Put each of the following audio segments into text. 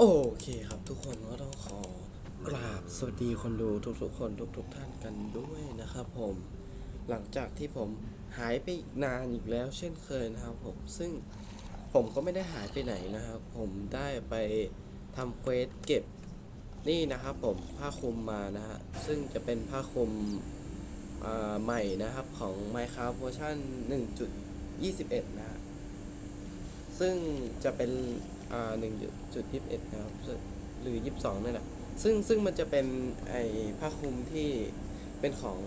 โอเคครับทุกคนก็ต้องขอกราบสวัสดีคนดูทุกๆคนทุกๆท่านกันด้วยนะครับผมหลังจากที่ผมหายไปนานอีกแล้วเช่นเคยนะครับผมซึ่งผมก็ไม่ได้หายไปไหนนะครับ ผมได้ไปทำเควสเก็บนี่นะครับผมผ้าคลุมมานะฮะซึ่งจะเป็นผ้าคลุมใหม่นะครับของ Minecraft เวอร์ชัน1.21 นะฮะซึ่งจะเป็น หนึ่งจุดยี่สิบเอ็ดนะครับหรือยี่สิบสองนั่นแหละซึ่งซึ่งมันจะเป็นไอผ้าคลุมที่เป็นของ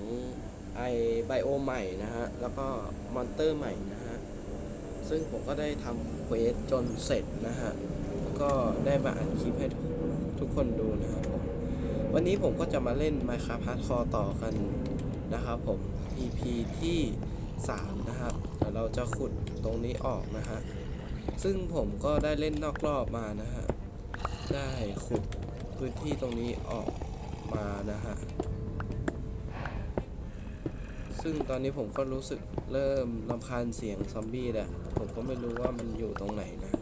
ไอไบโอใหม่นะฮะ แล้วก็มอนเตอร์ใหม่นะฮะ ซึ่งผมก็ได้ทำเควสจนเสร็จนะฮะแล้วก็ได้มาอัดคลิปให้ทุกทุกคนดูนะครับผม วันนี้ผมก็จะมาเล่น Minecraft Hardcore ต่อกันนะครับผม EP ที่ 3 นะครับเดี๋ยวเราจะขุดตรงนี้ออกนะฮะ ซึ่งผมก็ได้เล่นนอกรอบมานะฮะ ได้ขุดพื้นที่ตรงนี้ออกมานะฮะ ซึ่งตอนนี้ผมก็รู้สึกเริ่มรำคาญเสียงซอมบี้แหละผมก็ไม่รู้ว่ามันอยู่ตรงไหนนะ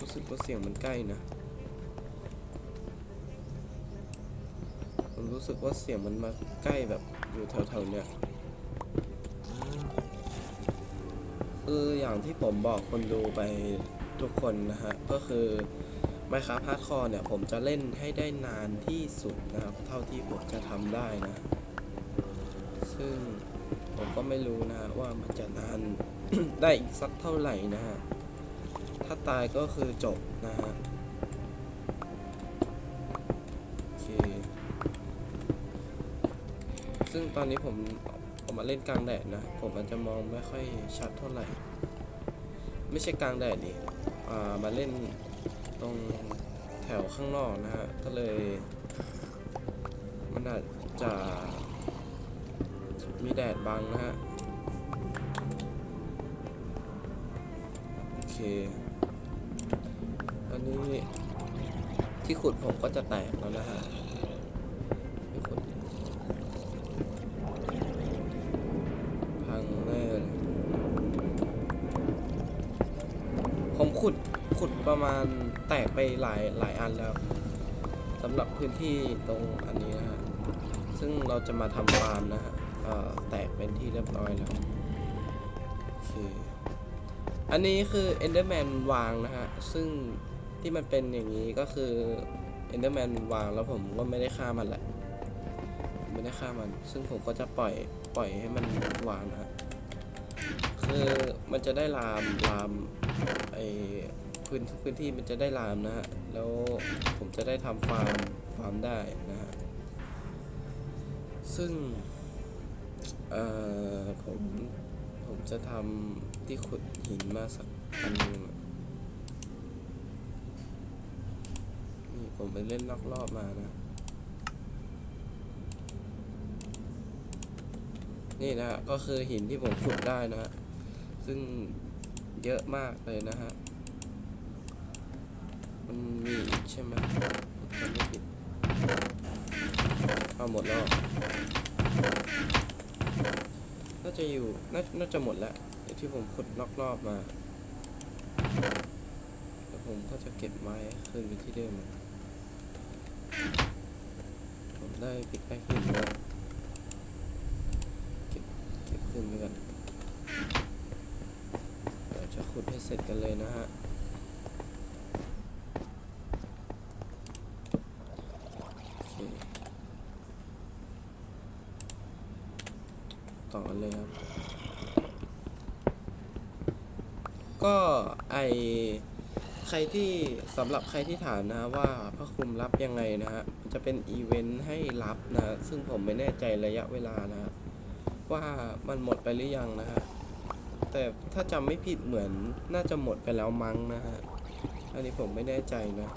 รู้สึกว่าเสียงมันใกล้นะ ผมรู้สึกว่าเสียงมันมาใกล้แบบอยู่แถวๆเนี้ย คืออย่างที่ผมบอกคนดูไปทุกคนนะฮะ ก็คือ Minecraft Hardcore เนี่ย ผมจะเล่นให้ได้นานที่สุดนะครับ เท่าที่ผมจะทำได้นะ ซึ่งผมก็ไม่รู้นะว่ามันจะนาน ได้อีกสักเท่าไหร่นะฮะ ถ้าตายก็คือจบนะฮะซึ่งตอนนี้ผม มาเล่นกลางแดดนะ ผมอาจจะมองไม่ค่อยชัดเท่าไหร่ ไม่ใช่กลางแดดดิอ่ามาเล่นตรงแถวข้างนอกนะฮะ ก็เลย มันอาจจะมีแดดบังนะฮะ โอเค อันนี้ที่ขุดผมก็จะแตกแล้วนะฮะที่ขุด พังแน่เลย ผมขุดขุดประมาณแตกไปหลายหลายอันแล้วสำหรับพื้นที่ตรงอันนี้นะฮะซึ่งเราจะมาทำฟาร์มนะฮะแตกเป็นที่เรียบร้อยแล้วโอเคอันนี้คือ Enderman วางนะฮะ ซึ่งที่มันเป็นอย่างนี้ก็คือ Enderman วางแล้วผมก็ไม่ได้ฆ่ามันแหละไม่ได้ฆ่ามัน ซึ่งผมก็จะปล่อยปล่อยให้มันวางนะฮะคือมันจะได้ลามลาม ไอพื้นพื้นที่มันจะได้ลามนะฮะ แล้วผมจะได้ทำฟาร์มฟาร์มได้นะฮะ ซึ่งเอ่อผมผมจะทำที่ขุดหินมาสักอันนึงนี่ผมไปเล่นนอกรอบมานะ นี่นะก็คือหินที่ผมขุดได้นะ ซึ่ง เยอะมากเลยนะฮะ มันมีใช่ไหมจำไม่ผิดเอาหมดแล้วเหรอน่าจะอยู่น่าน่าจะหมดแล้วที่ผมขุดนอกรอบมาแล้วผมก็จะเก็บไม้ขึ้นไปที่เดิมอะผมได้ปิกแอคหินแล้ว เก็บขึ้นไปกันเดี๋ยวจะขุดให้ เสร็จกันเลยนะฮะต่อกันเลยครับ ก็ไอใครที่สำหรับใครที่ถามนะว่าพระคุมรับยังไงนะฮะจะเป็นอีเวนต์ให้รับนะฮะซึ่งผมไม่แน่ใจระยะเวลานะฮะว่ามันหมดไปหรือยังนะฮะ แต่ถ้าจำไม่ผิดเหมือนน่าจะหมดไปแล้วมั้งนะฮะ อันนี้ผมไม่แน่ใจนะ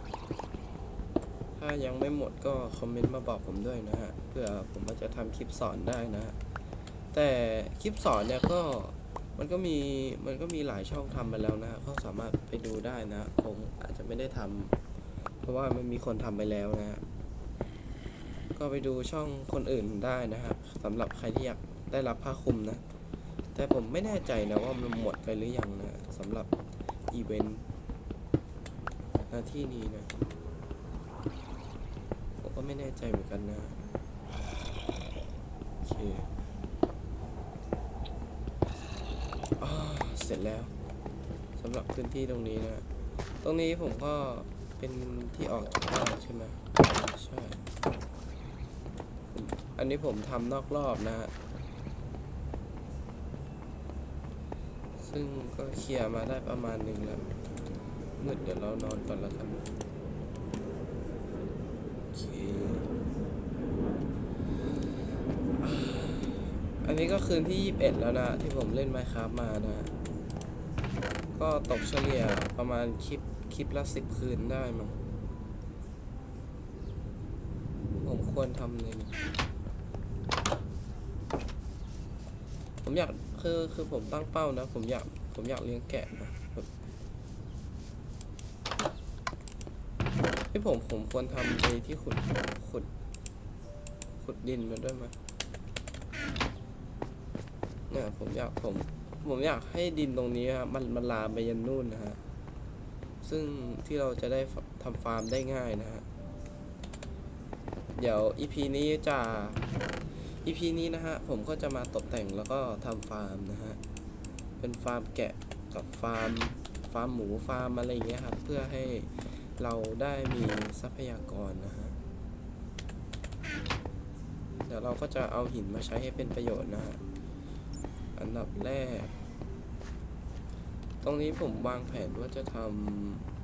ถ้ายังไม่หมดก็คอมเมนต์มาบอกผมด้วยนะฮะ เพื่อผมอาจจะทำคลิปสอนได้นะฮะ แต่คลิปสอนเนี่ยก็มันก็มีมันก็มีหลายช่องทำไปแล้วนะฮะก็สามารถไปดูได้นะ ผมอาจจะไม่ได้ทำเพราะว่ามันมีคนทำไปแล้วนะฮะก็ไปดูช่องคนอื่นได้นะฮะสำหรับใครที่อยากได้รับผ้าคลุมนะ แต่ผมไม่แน่ใจนะว่ามันหมดไปหรือยังนะสำหรับอีเวนต์หน้าที่นี้นะผมก็ไม่แน่ใจเหมือนกันนะโอเคอเสร็จแล้วสำหรับพื้นที่ตรงนี้นะ ตรงนี้ผมก็เป็นที่ออกจากบ้านใช่ไหมใช่ อันนี้ผมทำนอกรอบนะฮะ ซึ่งก็เคลียร์มาได้ประมาณหนึ่งแล้วมืดเดี๋ยวเรานอนก่อนล้วกันโอเครอันนี้ก็คืนที่ 21 แล้วนะ ที่ผมเล่น Minecraft มานะ ก็ตกเฉลี่ยประมาณคลิปคลิปละสิบคืนได้มั้งผมควรทำเลย ผมอยาก คือคือผมตั้งเป้านะ ผมอยากผมอยากเลี้ยงแกะนะแบบที่ผมผมควรทำในที่ขุดขุด ขุดดินมาด้วยไหมเนี่ยผมอยากผมผมอยากให้ดินตรงนี้ครับมันมันลามไปยันนู่นนะฮะ ซึ่งที่เราจะได้ทำฟาร์มได้ง่ายนะฮะ เดี๋ยว EP นี้จะ EP นี้นะฮะ ผมก็จะมาตกแต่งแล้วก็ทำฟาร์มนะฮะ เป็นฟาร์มแกะกับฟาร์มฟาร์มหมูฟาร์มอะไรเงี้ยครับ เพื่อให้เราได้มีทรัพยากรนะฮะ เดี๋ยวเราก็จะเอาหินมาใช้ให้เป็นประโยชน์นะฮะ อันดับแรก ตรงนี้ผมวางแผนว่าจะท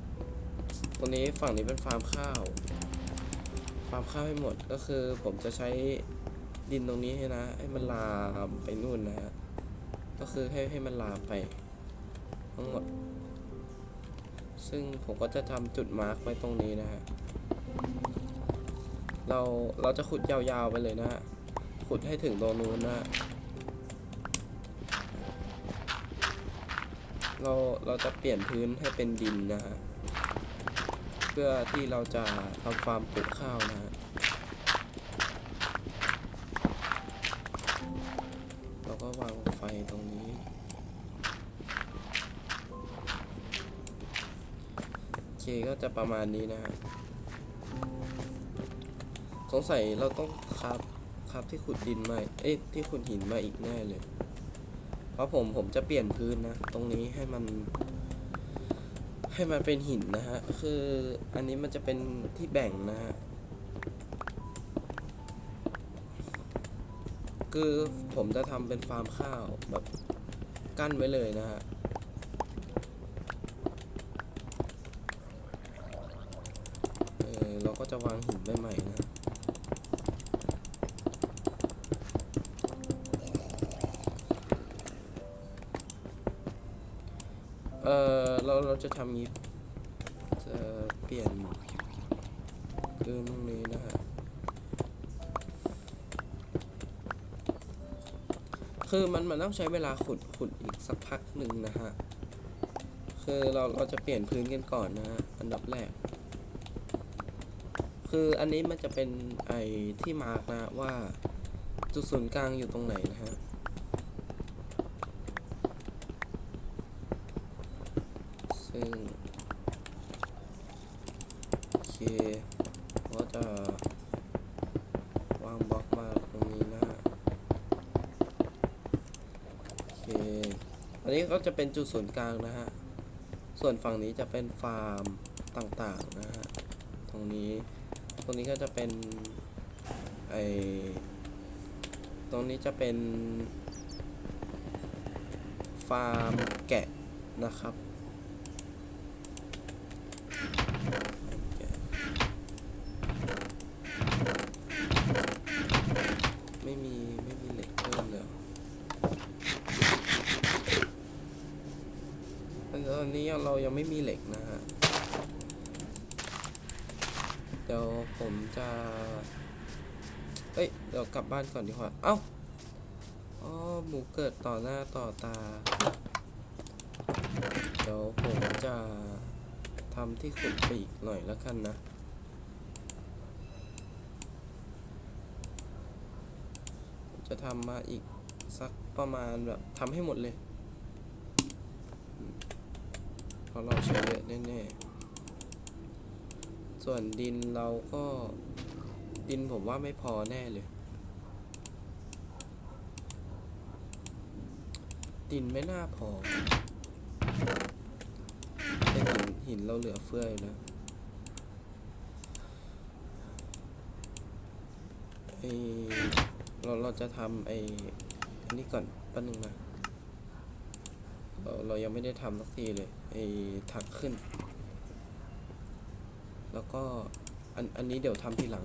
ำตรงนี้ฝั่งนี้เป็นฟาร์มข้าว ฟาร์มข้าวให้หมดก็คือผมจะใช้ ดินตรงนี้ให้นะ ให้มันลามไปนู่นนะฮะก็คือให้ให้มันลามไป ทั้งหมด ซึ่งผมก็จะทำจุดมาร์กไว้ตรงนี้นะฮะเราเราจะขุดยาวๆไปเลยนะฮะขุดให้ถึงตรงนู้นนะฮะเราเราจะเปลี่ยนพื้นให้เป็นดินนะฮะเพื่อที่เราจะทำฟาร์มปลูกข้าวนะฮะ ก็วางไฟตรงนี้ โอเคก็จะประมาณนี้นะฮะสงสัยเราต้องครับครับที่ขุดดินมา เอ้ยที่ขุดหินมาอีกแน่เลย เพราะผมผมจะเปลี่ยนพื้นนะ ตรงนี้ให้มัน ให้มันเป็นหินนะฮะ คืออันนี้มันจะเป็นที่แบ่งนะฮะ คือผมจะทำเป็นฟาร์มข้าวแบบกั้นไว้เลยนะฮะเออเราก็จะวางหินใหม่ๆนะเออเราเราจะทำงี้จะเปลี่ยนพื้นตรงนี้นะฮะ คือมันมันต้องใช้เวลาขุดขุดอีกสักพักหนึ่งนะฮะ คือเราเราจะเปลี่ยนพื้นกันก่อนนะฮะ อันดับแรก คืออันนี้มันจะเป็นไอที่มาร์กนะว่าจุดศูนย์กลางอยู่ตรงไหนนะฮะ ซึ่งโอเคก็จะวางบล็อกมาตรงนี้นะฮะโอเค อันนี้ ก็จะเป็นจุดศูนย์กลางนะฮะ ส่วนฝั่งนี้จะเป็นฟาร์มต่างๆนะฮะ ตรงนี้ ตรงนี้ก็จะเป็นไอตรงนี้จะเป็น ฟาร์มแกะนะครับ ไม่มีไม่มีเหล็กเพิ่มเลยเหรออันตอนนี้เรา ยังไม่มีเหล็กนะฮะ เดี๋ยวผมจะเอ้ย เดี๋ยวกลับบ้านก่อนดีกว่า เอ้า อ๋อ หมูเกิดต่อหน้าต่อตา เดี๋ยวผมจะทำที่ขุดไปอีกหน่อยแล้วกันนะจะทำมาอีกสักประมาณแบบทำให้หมดเลย อืมพราะเราใช้เยอะแน่ๆ ส่วนดินเราก็ดินผมว่าไม่พอแน่เลย ดินไม่น่าพอแต่หินหินเราเหลือเฟืออยู่นะไอเราเราจะทำไออันนี้ก่อนแป๊บนึงนะ เรายังไม่ได้ทำสักทีเลยไอถักขึ้น แล้วก็อันอันนี้เดี๋ยวทำทีหลัง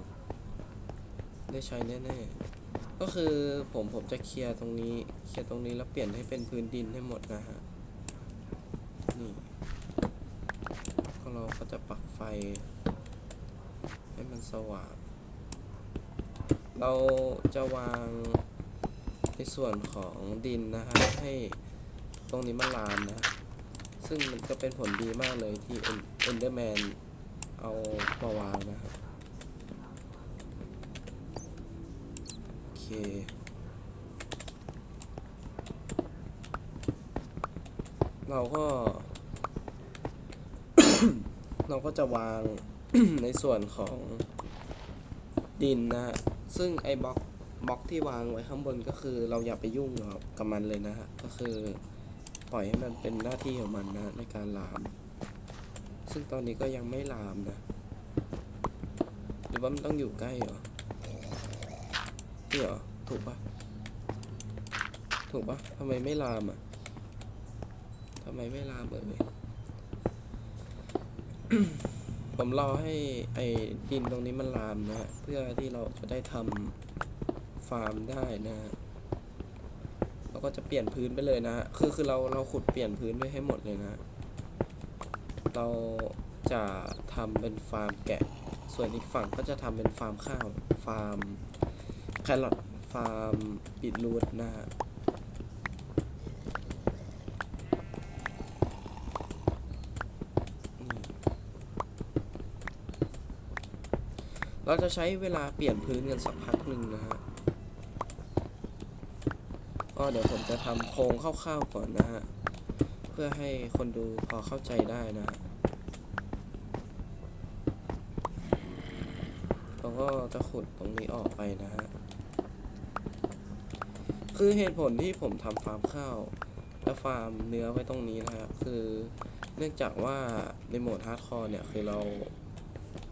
ได้ใช้แน่ๆ ก็คือผมผมจะเคลียร์ตรงนี้ เคลียร์ตรงนี้แล้วเปลี่ยนให้เป็นพื้นดินให้หมดนะฮะ นี่ก็เราก็จะปักไฟ ให้มันสว่าง เราจะวางในส่วนของดินนะฮะให้ ตรงนี้มันลามนะ ซึ่งมันก็เป็นผลดีมากเลยที่เอนเดอร์แมนเอามาวางนะครับ โอเคเราก็ เราก็จะวางในส่วนของดินนะฮะ ซึ่งไอ้บล็อกบล็อกที่วางไว้ข้างบนก็คือเราอย่าไปยุ่งกับมันเลยนะฮะ ก็คือ ปล่อยให้มันเป็นหน้าที่ของมันนะในการลาม ซึ่งตอนนี้ก็ยังไม่ลามนะ หรือว่ามันต้องอยู่ใกล้เหรอนี่เหรอ ถูกปะถูกปะทำไมไม่ลามอะทำไมไม่ลามเอ่ยผมรอให้ไอ้ดินตรงนี้มันลามนะ เพื่อที่เราจะได้ทำฟาร์มได้นะฮะ ก็จะเปลี่ยนพื้นไปเลยนะ คือคือเราเราขุดเปลี่ยนพื้นไปให้หมดเลยนะ เราจะทำเป็นฟาร์มแกะ ส่วนอีกฝั่งก็จะทำเป็นฟาร์มข้าว ฟาร์มแครอท ฟาร์มบีทรูทนะฮะเราจะใช้เวลาเปลี่ยนพื้นกันสักพักหนึ่งนะฮะ ก็เดี๋ยวผมจะทำโครงคร่าวๆก่อนนะฮะ เพื่อให้คนดูพอเข้าใจได้นะฮะเราก็จะขุดตรงนี้ออกไปนะฮะ คือเหตุผลที่ผมทำฟาร์มข้าวและฟาร์มเนื้อไว้ตรงนี้นะครับ คือเนื่องจากว่าในโหมดฮาร์ดคอร์เนี่ยคือเรา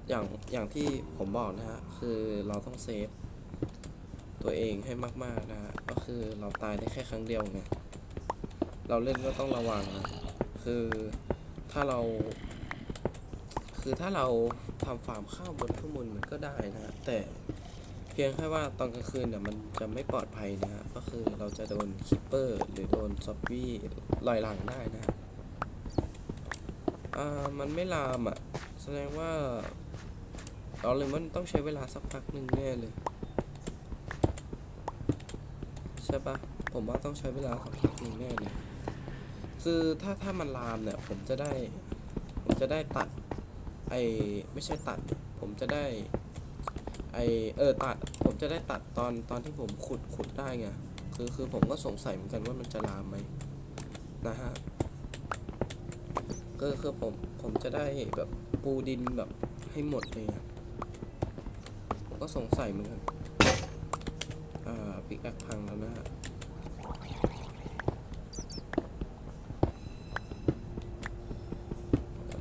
อย่างอย่างที่ผมบอกนะฮะ คือเราต้องเซฟตัวเองให้มาก ๆ นะฮะ คือเราตายได้แค่ครั้งเดียวไงเราเล่นก็ต้องระวังนะคือถ้าเรา คือถ้าเราทำฟาร์มข้าวบนข้างบนมันก็ได้นะ แต่เพียงแค่ว่าตอนกลางคืนเนี่ยมันจะไม่ปลอดภัยนะฮะก็คือเราจะโดนคิปเปอร์ หรือโดนซอมบี้ลอยหลังได้นะฮะอ่ามันไม่ลามอะ แสดงว่าเราเลยมันต้องใช้เวลาสักพักหนึ่งแน่เลย ใช่ปะผมว่าต้องใช้เวลาสักพักหนึ่งแน่เลยคือถ้าถ้ามันลามเนี่ย ผมจะได้ ผมจะได้ตัด ไอไม่ใช่ตัด ผมจะได้ ไอเออตัด ผมจะได้ตัดตอนตอนที่ผมขุดขุดได้ไงคือคือผมก็สงสัยเหมือนกันว่ามันจะลามไหมนะฮะก็คือผมผมจะได้แบบปูดินแบบให้หมดเลยอะผมก็สงสัยเหมือนกัน อ่าปิกแอคพังแล้วนะฮะ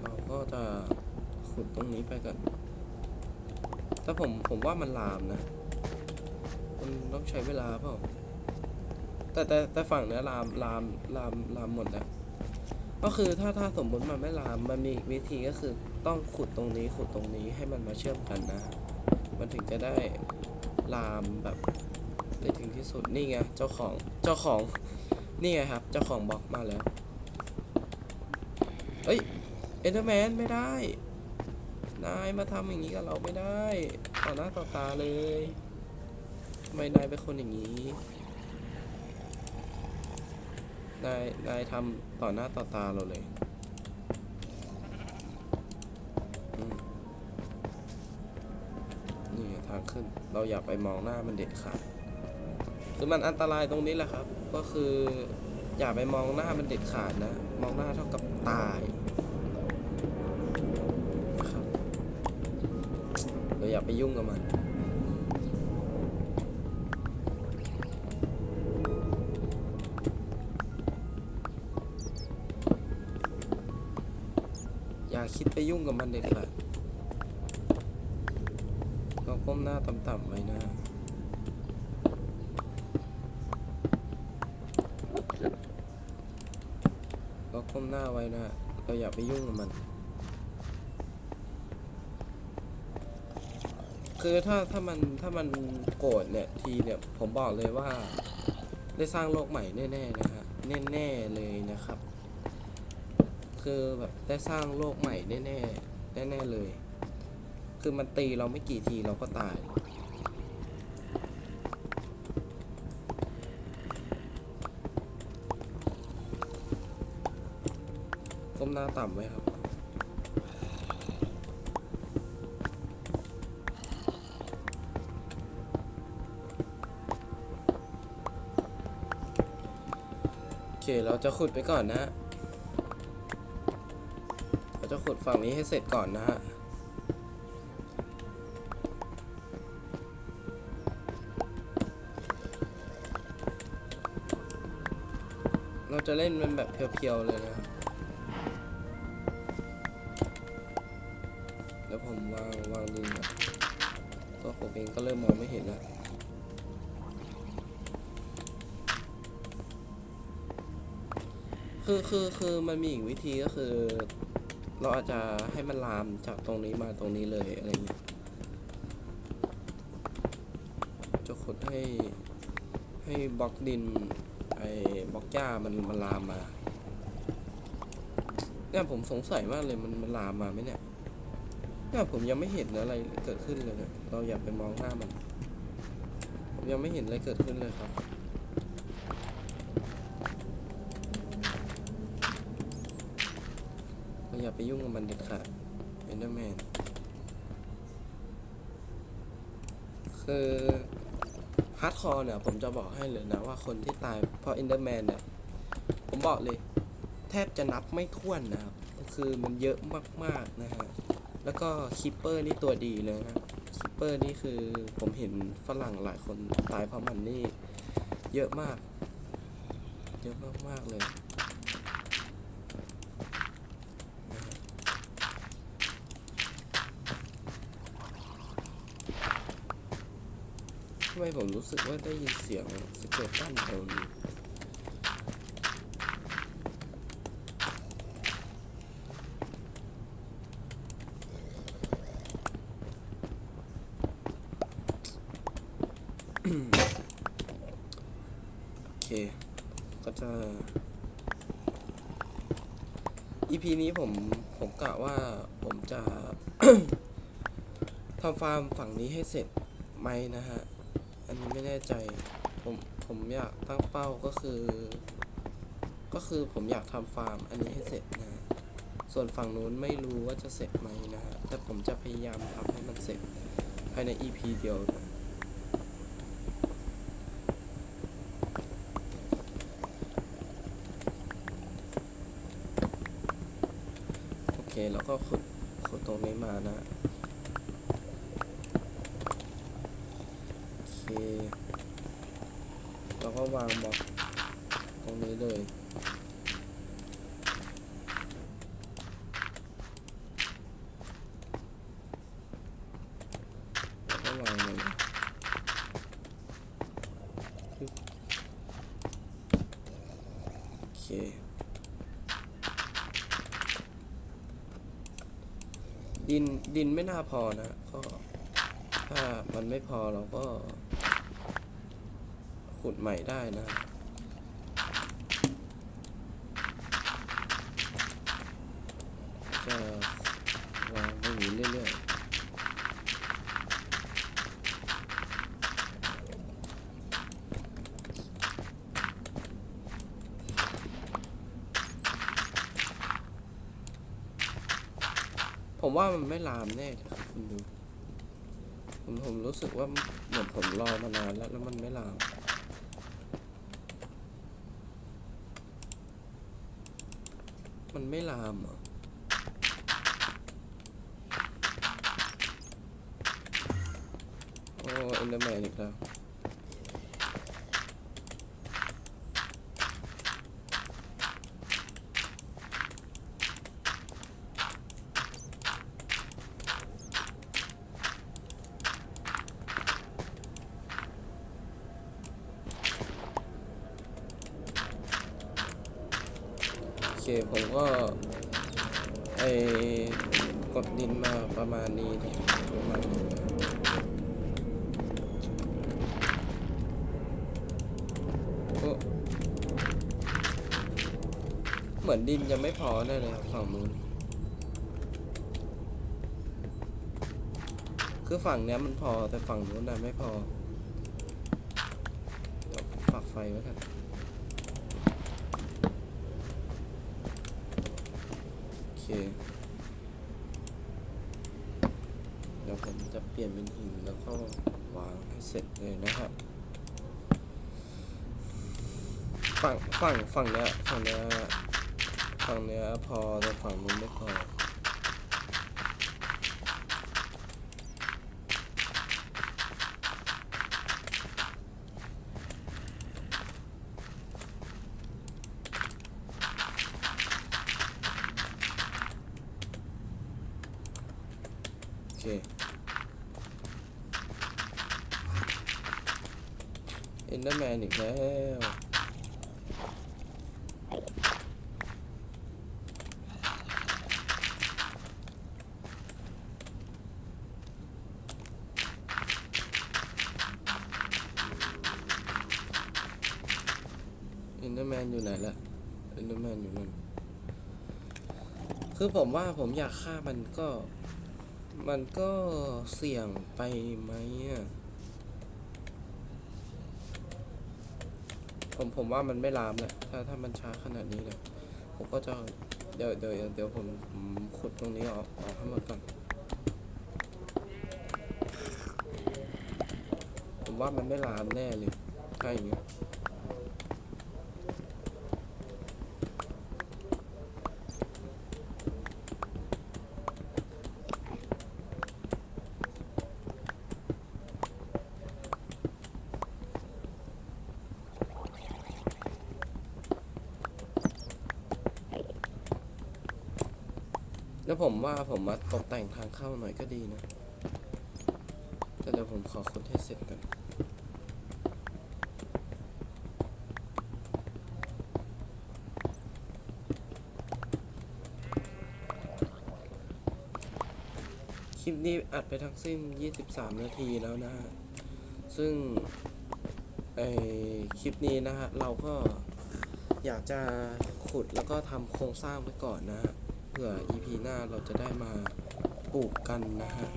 เราก็จะขุดตรงนี้ไปก่อนแต่ผมผมว่ามันลามนะ มันต้องใช้เวลาเปล่า แต่แต่แต่ฝั่งเนี้ยลามลามลามลามหมดแล้วก็คือถ้าถ้าสมมติมันไม่ลามมันมีวิธีก็คือต้องขุดตรงนี้ขุดตรงนี้ให้มันมาเชื่อมกันนะ มันถึงจะได้ลามแบบ ได้ถึงที่สุดนี่ไงเจ้าของเจ้าของนี่ไงครับ เจ้าของบล็อกมาแล้วเอ้ยเอนเดอร์แมนไม่ได้ นายมาทำอย่างนี้กับเราไม่ได้ต่อหน้าต่อตาเลยทำไมนายเป็นคนอย่างนี้นายนายทำต่อหน้าต่อตาเราเลยนี่ทางขึ้น เราอย่าไปมองหน้ามันเด็ดขาด คือมันอันตรายตรงนี้แหละครับ ก็คืออย่าไปมองหน้ามันเด็ดขาดนะ มองหน้าเท่ากับตายครับเราอย่าไปยุ่งกับมันอย่าคิดไปยุ่งกับมันเด็ดขาดเราก้มหน้าต่ำๆไว้นะ หน้าไว้นะ เราอย่าไปยุ่งกับมัน คือถ้าถ้ามันถ้ามันโกรธเนี่ยทีเนี่ยผมบอกเลยว่า ได้สร้างโลกใหม่แน่ๆนะฮะแน่ๆเลยนะครับ คือแบบได้สร้างโลกใหม่แน่ๆแน่ๆเลย คือมันตีเราไม่กี่ทีเราก็ตาย หน้าต่ำไว้ครับโอเคเราจะขุดไปก่อนนะฮะเราจะขุดฝั่งนี้ให้เสร็จก่อนนะฮะเราจะเล่นเป็นแบบเพียวๆเลยนะ ผมวางวางดินแบบตัวผมเองก็เริ่มมองไม่เห็นแล้วคือคือคือมันมีอีกวิธีก็คือ เราอาจจะให้มันลามจากตรงนี้มาตรงนี้เลยอะไรเงี้ยจะขุดให้ให้บล็อกดินไอ้บล็อกหญ้ามันมันลามมาเนี่ยผมสงสัยมากเลยมันมันลามมาไหมเนี่ย เนี่ยผมยังไม่เห็นอะไรเกิดขึ้นเลยเนี่ยเราอย่าไปมองหน้ามัน ผมยังไม่เห็นอะไรเกิดขึ้นเลยครับเราอย่าไปยุ่งกับมันเด็ดขาดเอนเดอร์แมนคือฮาร์ดคอร์เนี่ยผมจะบอกให้เลยนะว่าคนที่ตายเพราะเอนเดอร์แมนเนี่ย ผมบอกเลย แทบจะนับไม่ถ้วนนะครับ คือมันเยอะมากๆนะฮะ แล้วก็คิปเปอร์นี่ตัวดีเลยนะคิปเปอร์นี่คือผมเห็นฝรั่งหลายคนตายเพราะมันนี่ เยอะมาก เยอะมากๆเลย ทำไมผมรู้สึกว่าได้ยินเสียงสเกลตันแถวนี้ โอเค ก็จะ EP นี้ผมผมกะว่าผมจะทำฟาร์มฝั่งนี้ให้เสร็จไหมนะฮะ อันนี้ไม่แน่ใจ ผมผมอยากตั้งเป้าก็คือ ก็คือผมอยากทำฟาร์มอันนี้ให้เสร็จนะฮะส่วนฝั่งนู้นไม่รู้ว่าจะเสร็จไหมนะฮะ แต่ผมจะพยายามทำให้มันเสร็จภายใน EP เดียวนะ โอเค แล้ว ก็ขุดขุดตรงนี้มานะโอเคแล้วก็วางบล็อกตรงนี้เลยแล้วก็วางเลยปึ๊บโอเค ดินดินไม่น่าพอนะก็ถ้ามันไม่พอเราก็ ขุดใหม่ได้นะ จะวางไปอย่างนี้เรื่อยๆ ผม ว่ามันไม่ลามแน่ครับคุณดูผมผมรู้สึกว่าเหมือนผมรอมานานแล้วแล้วมันไม่ลามมันไม่ลามเหรอเอ็นเดอร์แมนอีกแล้ว โอเค ผมก็ ไอกดดินมาประมาณนี้นะประมาณนี้โอ้ เหมือนดินจะไม่พอได้เลยฝั่งนู้นคือฝั่งเนี้ยมันพอแต่ฝั่งนู้นน่ะไม่พอเดี๋ยวปักไฟไว้กันโอเคเดี๋ยวผมจะเปลี่ยนเป็นหินแล้วก็วางให้เสร็จเลยนะครับฝั่งฝั่งฝั่งเนี้ยฝั่งเนี้ย ฝั่งเนี้ยพอแต่ฝั่งนู้นไม่พอโอเคเอ็นเดอร์แมนอีกแล้ว เอ็นเดอร์แมนอยู่ไหนล่ะ เอ็นเดอร์แมนอยู่นั่น คือผมว่าผมอยากฆ่ามันก็ มันก็เสี่ยงไปไหมอะผมผมว่ามันไม่ลามแหละถ้าถ้ามันช้าขนาดนี้เลยผมก็จะเดี๋ยวเดี๋ยวเดี๋ยวผมผมขุดตรงนี้ออกออกให้หมดก่อนผมว่ามันไม่ลามแน่เลยถ้าอย่างเงี้ย แล้ว ผมว่าผมมาตกแต่งทางเข้าหน่อยก็ดีนะ แต่เดี๋ยวผมขอขุดให้เสร็จกันคลิปนี้อัดไปทั้งสิ้น 23 นาทีแล้วนะฮะ ซึ่งไอคลิปนี้นะฮะ เราก็อยากจะขุดแล้วก็ทำโครงสร้างไว้ก่อนนะฮะ เผื่อ EP หน้าเราจะได้มาปลูกกันนะฮะ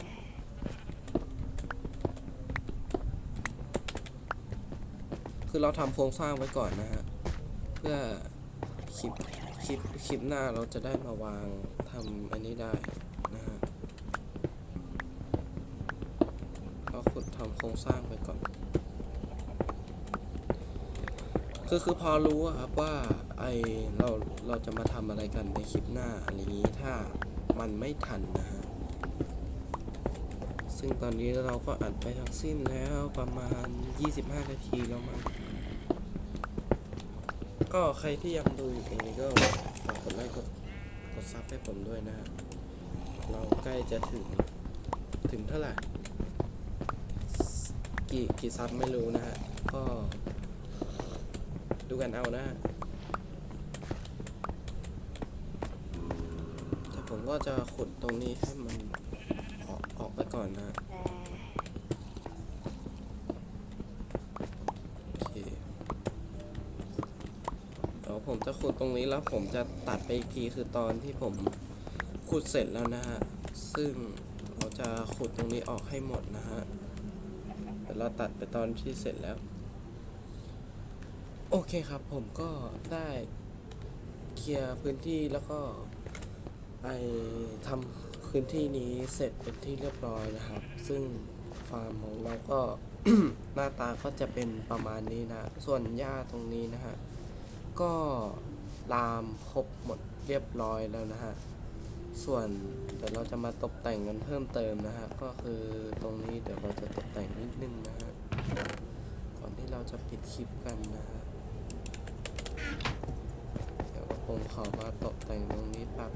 คือเราทำโครงสร้างไว้ก่อนนะฮะ เพื่อคลิปคลิปคลิปหน้าเราจะได้มาวางทำอันนี้ได้นะฮะเราขุดทำโครงสร้างไปก่อน คือคือพอรู้ครับว่า ไอเราเราจะมาทำอะไรกันในคลิปหน้าอะไรอย่างนี้ถ้ามันไม่ทันนะฮะซึ่งตอนนี้เราก็อัดไปทั้งสิ้นแล้วประมาณ 25 นาทีแล้วมั้งก็ใครที่ยังดูอยู่ตรงนี้ก็ฝากกดไลค์กดกดซับให้ผมด้วยนะฮะเราใกล้จะถึงถึงเท่าไหร่ กี่กี่ซับไม่รู้นะฮะ ก็ดูกันเอานะฮะแต่ผม ก็จะขุดตรงนี้ให้มันออกออกไปก่อนนะโอเคเดี๋ยวผมจะขุดตรงนี้แล้วผมจะตัดไปอีกทีคือตอนที่ผมขุดเสร็จแล้วนะฮะ ซึ่งเราจะขุดตรงนี้ออกให้หมดนะฮะเดี๋ยวเราตัดไปตอนที่เสร็จแล้ว โอเคครับผมก็ได้เคลียร์พื้นที่แล้วก็ ไปทำพื้นที่นี้เสร็จเป็นที่เรียบร้อยนะครับ ซึ่งฟาร์มของเราก็ หน้าตาก็จะเป็นประมาณนี้นะ ส่วนหญ้าตรงนี้นะฮะ ก็ลามครบหมดเรียบร้อยแล้วนะฮะ ส่วนเดี๋ยวเราจะมาตกแต่งกันเพิ่มเติมนะฮะ ก็คือตรงนี้เดี๋ยวเราจะตกแต่งนิดนึงนะฮะ ก่อนที่เราจะปิดคลิปกันนะฮะ เดี๋ยวผมขอมาตกแต่งตรงนี้แป๊บ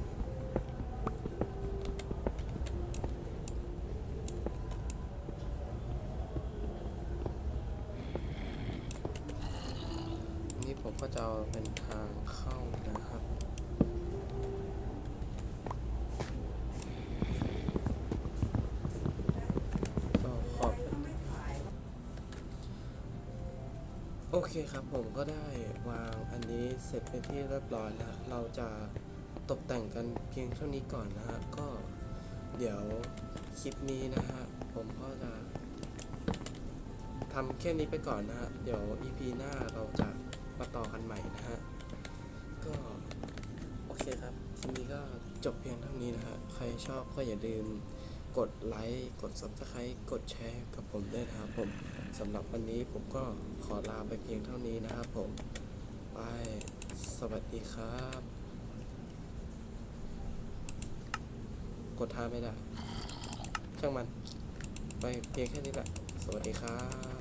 นี่ผมก็จะเอาเป็นทางเข้านะครับ ก็ขอบ โอเคครับผมก็ได้วางอันนี้เสร็จเป็นที่เรียบร้อยแล้ว เราจะตกแต่งกันเพียงเท่านี้ก่อนนะฮะก็เดี๋ยวคลิปนี้นะฮะผมก็จะทำแค่นี้ไปก่อนนะฮะเดี๋ยว EP หน้าเราจะมาต่อกันใหม่นะฮะก็โอเคครับคลิปนี้ก็จบเพียงเท่านี้นะฮะใครชอบก็อย่าลืม กดไลค์ กด subscribe กดแชร์กับผมด้วยนะครับผมสำหรับวันนี้ผมก็ขอลาไปเพียงเท่านี้นะครับผมไปสวัสดีครับ กดท่าไม่ได้ ช่างมัน ไปเพียงแค่นี้แหละ สวัสดีครับ